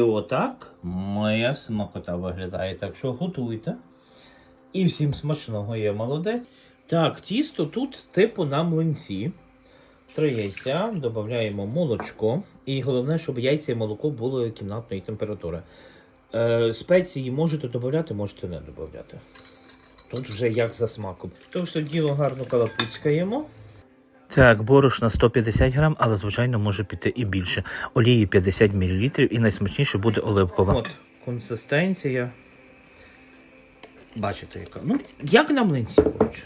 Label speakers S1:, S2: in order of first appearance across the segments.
S1: Отак моя смакота виглядає. Так що готуйте. І всім смачного є молодець. Так, тісто тут типу на млинці. Три яйця, додаємо молочко. І головне, щоб яйця і молоко було кімнатної температури. Е, спеції можете додати, можете не додати. Тут вже як за смаком. То все діло гарно калапуцькаємо.
S2: Так, борошна 150 грам, але звичайно може піти і більше. Олії 50 мл і найсмачніше буде оливкова.
S1: От консистенція. Бачите, яка. Ну, як на млинці, коротше.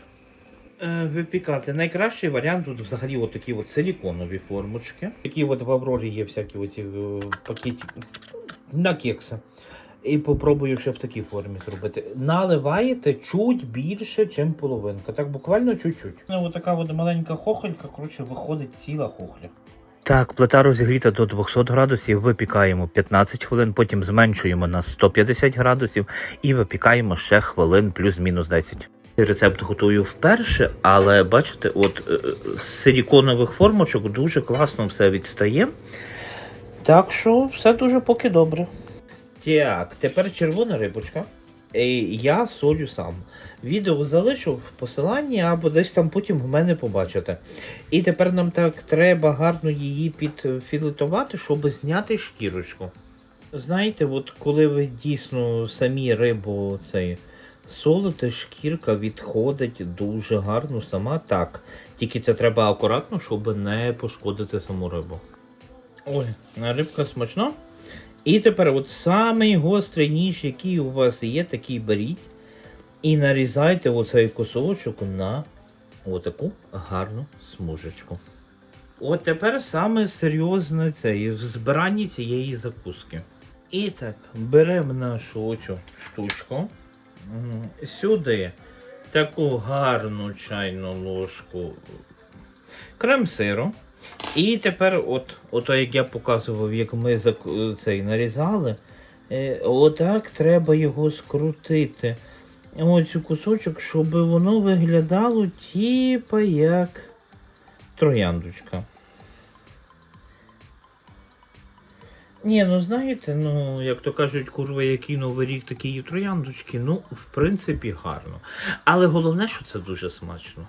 S1: Е, випікати. Найкращий варіант тут взагалі от такі от силіконові формочки. Такі от в Аврорі є всякі оці е, пакети на кекси. І попробую ще в такій формі зробити. Наливаєте чуть більше, ніж половинка. Так буквально чуть-чуть. Ну, така от маленька хохолька, коротше, виходить ціла хохля.
S2: Так, плита розігріта до 200 градусів, випікаємо 15 хвилин, потім зменшуємо на 150 градусів і випікаємо ще хвилин плюс-мінус 10. Рецепт готую вперше, але бачите, от е, з силіконових формочок дуже класно все відстає.
S1: Так що все дуже поки добре. Так, тепер червона рибочка. Е, Я солю сам. Відео залишу в посиланні або десь там потім в мене побачите. І тепер нам так треба гарно її підфілетувати, щоб зняти шкірочку. Знаєте, от коли ви дійсно самі рибу цей солите, шкірка відходить дуже гарно сама так. Тільки це треба акуратно, щоб не пошкодити саму рибу. Ой, рибка смачна. І тепер от самий гострий ніж, який у вас є, такий беріть. І нарізайте оцей кусочок на отаку гарну смужечку. От тепер саме серйозне це в збиранні цієї закуски. І так, беремо нашу оцю штучку. Сюди таку гарну чайну ложку крем-сиру. І тепер, от, ото як я показував, як ми цей нарізали, е, отак треба його скрутити. Оцю кусочок, щоб воно виглядало типа як трояндочка. Ні, ну знаєте, ну, як то кажуть, курва, який новий рік, такі і трояндочки, ну, в принципі, гарно. Але головне, що це дуже смачно.